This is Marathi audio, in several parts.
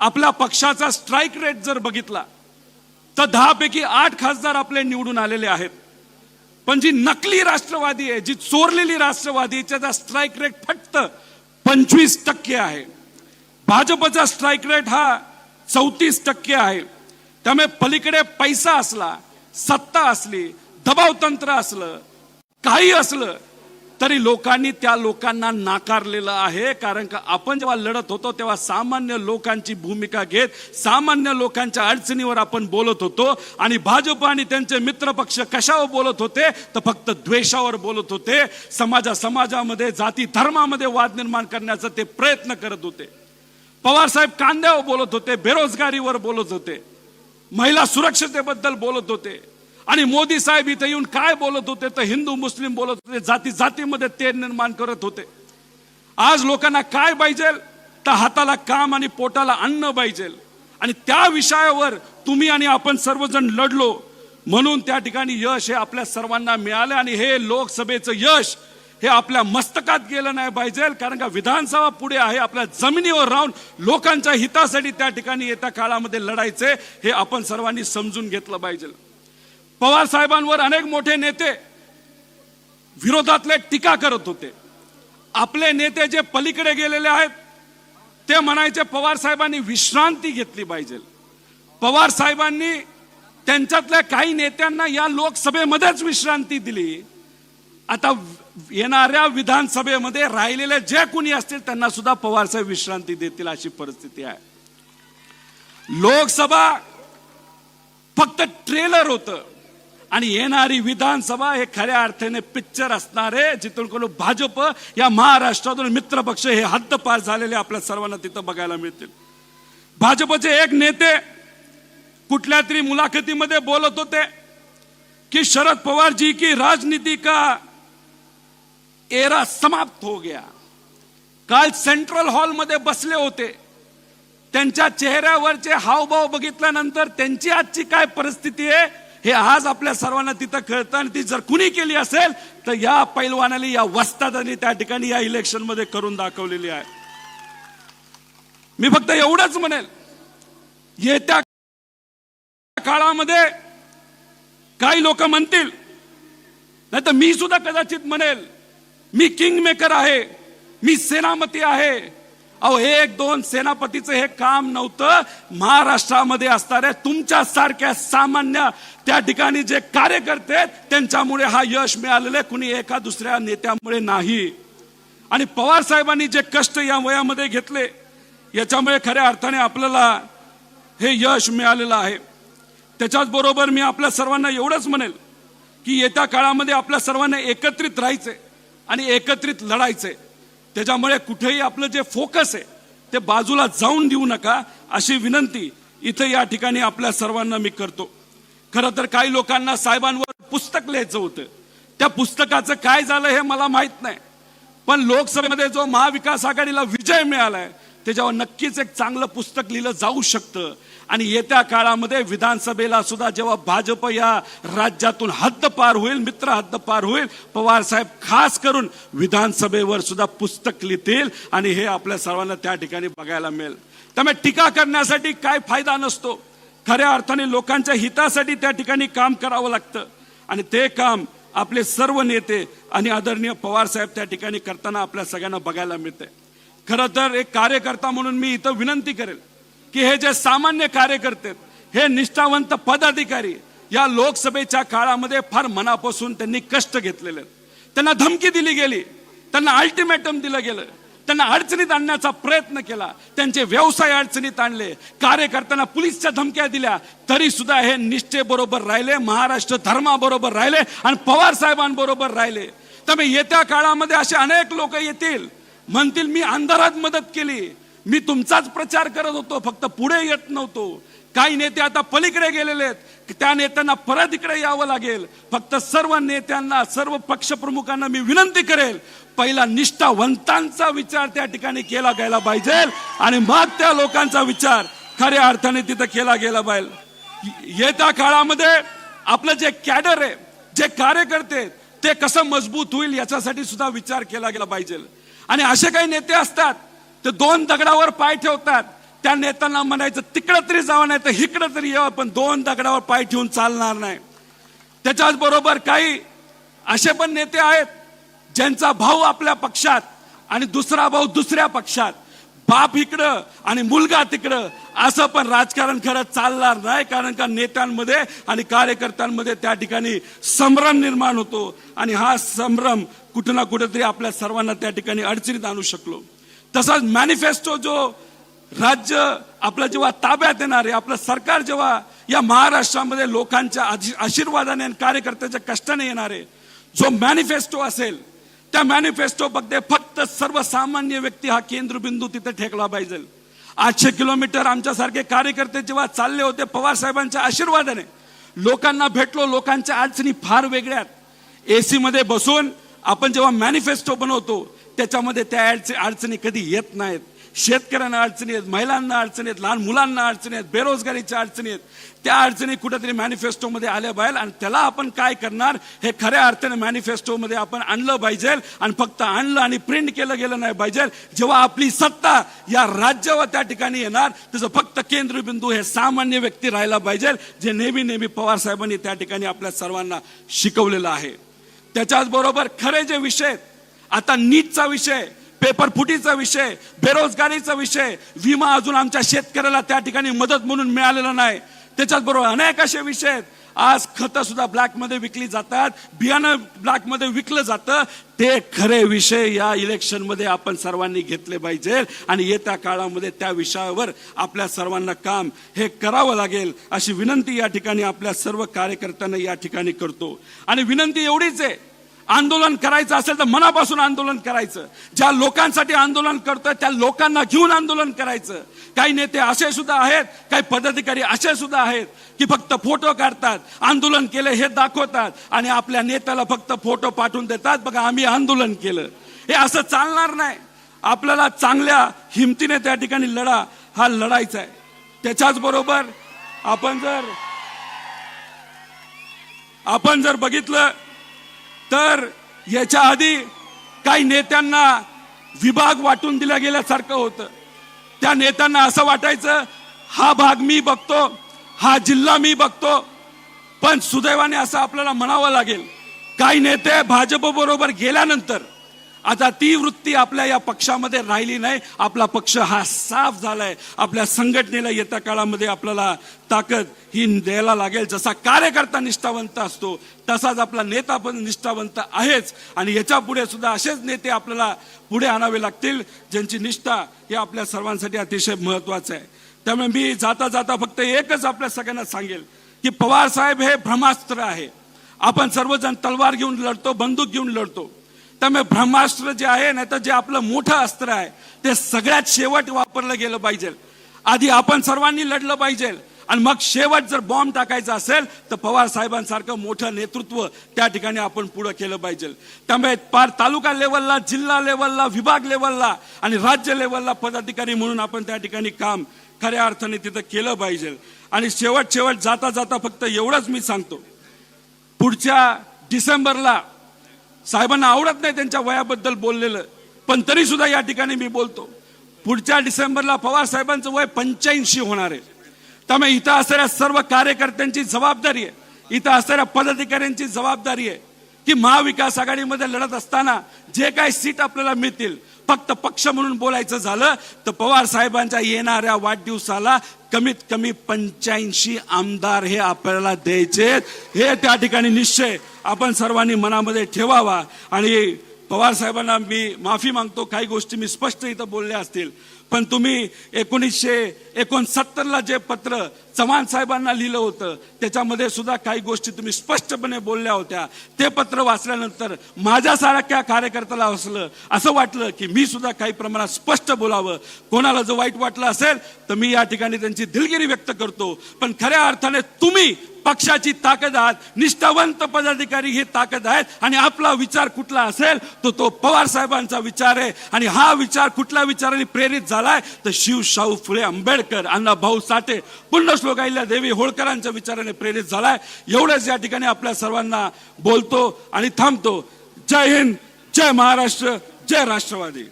आपल्या पक्षाचा स्ट्राईक रेट जर बघितला तर दहापैकी आठ खासदार आपले निवडून आलेले आहेत. पण जी नकली राष्ट्रवादी आहे जी चोरलेली राष्ट्रवादी त्याचा स्ट्राईक रेट फक्त पंचवीस टक्के आहे. भाजपचा स्ट्राईक रेट हा चौतीस टक्के आहे. त्यामुळे पलीकडे पैसा असला सत्ता असली दबाव तंत्र असलं काही असलं तरी लोकांनी त्या लोकांना नाकारलेलं आहे कारण का आपण जेव्हा लढत होतो तेव्हा सामान्य लोकांची भूमिका घेत सामान्य लोकांच्या अडचणीवर आपण बोलत होतो आणि भाजप आणि त्यांचे मित्रपक्ष कशावर बोलत होते? तर फक्त द्वेषावर बोलत होते. समाजा समाजामध्ये जाती धर्मामध्ये वाद निर्माण करण्याचा ते प्रयत्न करत होते. पवार साहेब कांद्यावर बोलत होते बेरोजगारीवर बोलत होते. महिला सुरक्षतेबद्दल बोलत होते. आणि मोदी साहेब इथे येऊन काय बोलत होते? तर हिंदू मुस्लिम बोलत होते जाती जातीमध्ये तेढ निर्माण करत होते. आज लोकांना काय पाहिजे? तर हाताला काम आणि पोटाला अन्न पाहिजे. आणि त्या विषयावर तुम्ही आणि आपण सर्वजण लढलो. म्हणून त्या ठिकाणी यश हे आपल्या सर्वांना मिळालं आणि हे लोकसभेचं यश हे आपल्या मस्तकात गेलं नाही पाहिजे. कारण का विधानसभा पुढे आहे आपल्या जमिनीवर राहून लोकांच्या हितासाठी त्या ठिकाणी येत्या काळामध्ये लढायचे हे आपण सर्वांनी समजून घेतलं पाहिजे. पवार साहेबांवर अनेक मोठे नेते विरोधातले टीका करत होते. आपले नेते जे पलीकडे गेलेले आहेत ते म्हणायचे पवार साहेबांनी विश्रांती घेतली पाहिजे. पवार साहेबांनी त्यांच्यातल्या काही नेत्यांना या लोकसभेमध्येच विश्रांती दिली. आता येणाऱ्या विधानसभेमध्ये राहिलेले जे कोणी असतील त्यांना सुद्धा पवार साहेब विश्रांती देतील अशी परिस्थिती आहे. लोकसभा फक्त ट्रेलर होतं. आणि येणारी विधानसभा हे खऱ्या अर्थाने पिक्चर असणारे जिथून कोण भाजप या महाराष्ट्रातून मित्रपक्ष हे हद्दपार झालेले आपल्या सर्वांना तिथं बघायला मिळतील. भाजपचे एक नेते कुठल्या तरी मुलाखतीमध्ये बोलत होते की शरद पवार जी की राजनीति का एरा समाप्त हो गया. काल सेंट्रल हॉलमध्ये बसले होते. त्यांच्या चेहऱ्यावरचे हावभाव बघितल्यानंतर त्यांची आजची काय परिस्थिती आहे? हे आज आपल्या सर्वांना तिथं कळतं आणि ती जर कुणी केली असेल तर या पैलवानाने या वस्तादाने त्या ठिकाणी या इलेक्शनमध्ये करून दाखवलेली आहे. मी फक्त एवढंच म्हणेल येत्या काळामध्ये काही लोक म्हणतील नाही तर मी सुद्धा कदाचित म्हणेल मी किंग मेकर आहे मी सेनापती आहे अहो हे एक दोन सेनापतीचं हे काम नव्हतं. महाराष्ट्रामध्ये असणाऱ्या तुमच्या सारख्या सामान्य त्या ठिकाणी जे कार्यकर्ते त्यांच्यामुळे हा यश मिळालेलं आहे. कुणी एका दुसऱ्या नेत्यामुळे नाही. आणि पवार साहेबांनी जे कष्ट या वयामध्ये घेतले याच्यामुळे खऱ्या अर्थाने आपल्याला हे यश मिळालेलं आहे. त्याच्याच बरोबर मी आपल्या सर्वांना एवढंच म्हणेल की येत्या काळामध्ये आपल्या सर्वांना एकत्रित राहायचंय आणि एकत्रित लढायचंय. त्याच्यामुळे कुठेही आपलं जे फोकस आहे ते बाजूला जाऊन देऊ नका अशी विनंती इथे या ठिकाणी आपल्या सर्वांना मी करतो. खरं तर काही लोकांना साहेबांवर पुस्तक लिहायचं होतं. त्या पुस्तकाचं काय झालं हे मला माहीत नाही. पण लोकसभेमध्ये जो महाविकास आघाडीला विजय मिळालाय त्याच्यावर नक्कीच एक चांगलं पुस्तक लिहिलं जाऊ शकतं. आणि येत्या काळामध्ये विधानसभेला सुद्धा जेव्हा भाजप या राज्यातून हद्द पार होईल मित्र हद्द पार होईल पवार साहेब खास करून विधानसभेवर सुद्धा पुस्तक लिहितील आणि हे आपल्या सर्वांना त्या ठिकाणी बघायला मिळेल. त्यामुळे टीका करण्यासाठी काय फायदा नसतो. खऱ्या अर्थाने लोकांच्या हितासाठी त्या ठिकाणी काम करावं लागतं. आणि ते काम आपले सर्व नेते आणि आदरणीय पवार साहेब त्या ठिकाणी करताना आपल्या सगळ्यांना बघायला मिळते खरं तर एक कार्यकर्ता म्हणून मी इथं विनंती करेल की हे जे सामान्य कार्यकर्ते आहेत, हे निष्ठावंत पदाधिकारी या लोकसभेच्या काळामध्ये फार मनापासून त्यांनी कष्ट घेतलेले त्यांना धमकी दिली गेली त्यांना अल्टिमेटम दिलं गेलं त्यांना अडचणीत आणण्याचा प्रयत्न केला त्यांचे व्यवसाय अडचणीत आणले कार्यकर्त्यांना पोलीसच्या धमक्या दिल्या तरी सुद्धा हे निष्ठेबरोबर राहिले महाराष्ट्र धर्माबरोबर राहिले आणि पवार साहेबांबरोबर राहिले. त्यामुळे येत्या काळामध्ये असे अनेक लोक येतील म्हणतील मी अंधारात मदत केली. मी तुमचाच प्रचार करत होतो. फक्त पुढे येत नव्हतो. काही नेते आता पलीकडे गेलेले आहेत. त्या नेत्यांना परत इकडे यावं लागेल. फक्त सर्व नेत्यांना सर्व पक्षप्रमुखांना मी विनंती करेल पहिला निष्ठावंतांचा विचार त्या ठिकाणी केला गेला पाहिजे आणि मग त्या लोकांचा विचार खऱ्या अर्थाने तिथं केला गेला पाहिजे. येत्या काळामध्ये आपलं जे कॅडर आहे जे कार्यकर्ते ते कसं मजबूत होईल याच्यासाठी सुद्धा विचार केला गेला पाहिजे. आणि असे काही नेते असतात ते दोन दगडावर पाय ठेवतात. त्या नेत्यांना म्हणायचं तिकडं तरी जावं नाही तर इकडं तरी यावं पण दोन दगडावर पाय ठेवून चालणार नाही. त्याच्याच बरोबर काही असे पण नेते आहेत ज्यांचा भाऊ आपल्या पक्षात आणि दुसरा भाऊ दुसऱ्या पक्षात. बाप इकडं आणि मुलगा तिकडं. असं पण राजकारण खरं चालणार नाही कारण का नेत्यांमध्ये आणि कार्यकर्त्यांमध्ये त्या ठिकाणी संभ्रम निर्माण होतो. आणि हा संभ्रम कुठं ना कुठेतरी आपल्या सर्वांना त्या ठिकाणी अडचणीत आणू शकलो. तसाच मॅनिफेस्टो जो राज्य आपलं जेव्हा ताब्यात येणार आहे आपलं सरकार जेव्हा या महाराष्ट्रामध्ये लोकांच्या आशीर्वादाने आणि कार्यकर्त्याच्या कष्टाने येणार आहे जो मॅनिफेस्टो असेल त्या मॅनिफेस्टो बघते फक्त सर्वसामान्य व्यक्ती हा केंद्रबिंदू तिथे ठेकला पाहिजे. आठशे किलोमीटर आमच्यासारखे कार्यकर्ते जेव्हा चालले होते पवार साहेबांच्या आशीर्वादाने. लोकांना भेटलो लोकांच्या अडचणी फार वेगळ्या एसी मध्ये बसून आपण जेव्हा मॅनिफेस्टो बनवतो त्याच्यामध्ये त्या अडचणी कधी येत नाहीत. शेतकऱ्यांना अडचणी आहेत महिलांना अडचणी आहेत लहान मुलांना अडचणी आहेत बेरोजगारीच्या अडचणी आहेत. त्या अडचणी कुठेतरी मॅनिफेस्टोमध्ये आल्या पाहिजे आणि त्याला आपण काय करणार? हे खऱ्या अर्थाने मॅनिफेस्टोमध्ये आपण आणलं पाहिजे आणि फक्त आणलं आणि प्रिंट केलं गेलं नाही पाहिजे. जेव्हा आपली सत्ता या राज्यावर त्या ठिकाणी येणार त्याचं फक्त केंद्रबिंदू हे सामान्य व्यक्ती राहायला पाहिजे जे नेहमी नेहमी पवार साहेबांनी त्या ठिकाणी आपल्या सर्वांना शिकवलेलं आहे. त्याच्याच बरोबर खरे जे विषय आता नीटचा विषय पेपर फुटीचा विषय बेरोजगारीचा विषय विमा अजून आमच्या शेतकऱ्याला त्या ठिकाणी मदत म्हणून मिळालेला नाही. त्याच्याच बरोबर अनेक असे विषय आहेत. आज खतं सुद्धा ब्लॅकमध्ये विकली जातात बियाणं ब्लॅकमध्ये विकलं जातं. ते खरे विषय या इलेक्शनमध्ये आपण सर्वांनी घेतले पाहिजे आणि येत्या काळामध्ये त्या विषयावर आपल्या सर्वांना काम हे करावं लागेल अशी विनंती या ठिकाणी आपल्या सर्व कार्यकर्त्यांना या ठिकाणी करतो. आणि विनंती एवढीच आहे आंदोलन करायचं असेल तर मनापासून आंदोलन करायचं. ज्या लोकांसाठी आंदोलन करतोय त्या लोकांना घेऊन आंदोलन करायचं. काही नेते असे सुद्धा आहेत काही पदाधिकारी असे सुद्धा आहेत की फक्त फोटो काढतात आंदोलन केलं हे दाखवतात आणि आपल्या नेत्याला फक्त फोटो पाठवून देतात. बघा आम्ही आंदोलन केलं. हे असं चालणार नाही. आपल्याला चांगल्या हिमतीने त्या ठिकाणी लढा हा लढायचा आहे. त्याच्याच बरोबर आपण जर आपण जर बघितलं तर याच्या आधी काही नेत्यांना विभाग वाटून दिला गेल्यासारखं होतं. त्या नेत्यांना असं वाटायचं हा भाग मी बघतो हा जिल्हा मी बघतो पण सुदैवाने असं आपल्याला म्हणावं लागेल. काही नेते भाजप बरोबर गेल्यानंतर आता ती वृत्ती आपल्या या पक्षामध्ये राहिली नाही. आपला पक्ष हा साफ झालाय. आपल्या संघटनेला येत्या काळामध्ये आपल्याला ताकद ही द्यायला लागेल. जसा कार्यकर्ता निष्ठावंत असतो तसाच आपला नेता पण निष्ठावंत आहेच. आणि याच्यापुढे सुद्धा असेच नेते आपल्याला पुढे आणावे लागतील ज्यांची निष्ठा हे आपल्या सर्वांसाठी अतिशय महत्वाचं आहे. त्यामुळे मी जाता जाता फक्त एकच आपल्या सगळ्यांना सांगेल की पवार साहेब हे ब्रह्मास्त्र आहे. आपण सर्वजण तलवार घेऊन लढतो बंदूक घेऊन लढतो. त्यामुळे ब्रह्मास्त्र जे आहे नाही तर जे आपलं मोठं अस्त्र आहे ते सगळ्यात शेवट वापरलं गेलं पाहिजे. आधी आपण सर्वांनी लढलं पाहिजे. आणि मग शेवट जर बॉम्ब टाकायचा असेल तर पवार साहेबांसारखं मोठं नेतृत्व त्या ठिकाणी आपण पुढं केलं पाहिजे. त्यामुळे पार तालुका लेवलला जिल्हा लेवलला विभाग लेवलला आणि राज्य लेवलला पदाधिकारी म्हणून आपण त्या ठिकाणी काम खऱ्या अर्थाने तिथं केलं पाहिजे. आणि शेवट शेवट जाता जाता फक्त एवढंच मी सांगतो. पुढच्या डिसेंबरला साहेबांना आवडत नाही त्यांच्या वयाबद्दल बोललेलं. पण तरी सुद्धा या ठिकाणी मी बोलतो पुढच्या डिसेंबरला पवार साहेबांचं वय पंच्याऐंशी होणार आहे. त्यामुळे इथं असणाऱ्या सर्व कार्यकर्त्यांची जबाबदारी आहे. इथं असणाऱ्या पदाधिकाऱ्यांची जबाबदारी आहे की महाविकास आघाडीमध्ये लढत असताना जे काही सीट आपल्याला मिळतील फक्त पक्ष म्हणून बोलायचं झालं तर पवार साहेबांच्या येणाऱ्या वाढदिवसाला कमीत कमी पंच्याऐंशी आमदार हे आपल्याला द्यायचे हे त्या ठिकाणी निश्चय आपण सर्वांनी मनामध्ये ठेवावा. आणि पवार साहेबांना मी माफी मागतो काही गोष्टी मी स्पष्ट इथं बोलल्या असतील. पण तुम्ही एकोणीसशे एकोणसत्तरला जे पत्र चव्हाण साहेबांना लिहिलं होतं त्याच्यामध्ये सुद्धा काही गोष्टी तुम्ही स्पष्टपणे बोलल्या होत्या. ते पत्र वाचल्यानंतर माझ्यासारख्या कार्यकर्त्याला असलं असं वाटलं की मी सुद्धा काही प्रमाणात स्पष्ट बोलावं. कोणाला जर वाईट वाटलं असेल तर मी या ठिकाणी त्यांची दिलगिरी व्यक्त करतो. पण खऱ्या अर्थाने तुम्ही पक्षाची ताकद आहात. निष्ठावंत पदाधिकारी ही ताकद आहेत आणि आपला विचार कुठला असेल तो तो पवार साहेबांचा विचार आहे. आणि हा विचार कुठल्या विचाराने प्रेरित झाला? झालाय तर शिव शाहू फुले आंबेडकर अण्णाभाऊ साठे पुण्यश्लोक अहिल्या देवी होळकरांच्या विचाराने प्रेरित झालाय. एवढंच या ठिकाणी आपल्या सर्वांना बोलतो आणि थांबतो. जय हिंद जय महाराष्ट्र जय राष्ट्रवादी.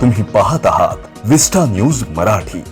तुम्ही पाहत आहात विस्टा न्यूज मराठी.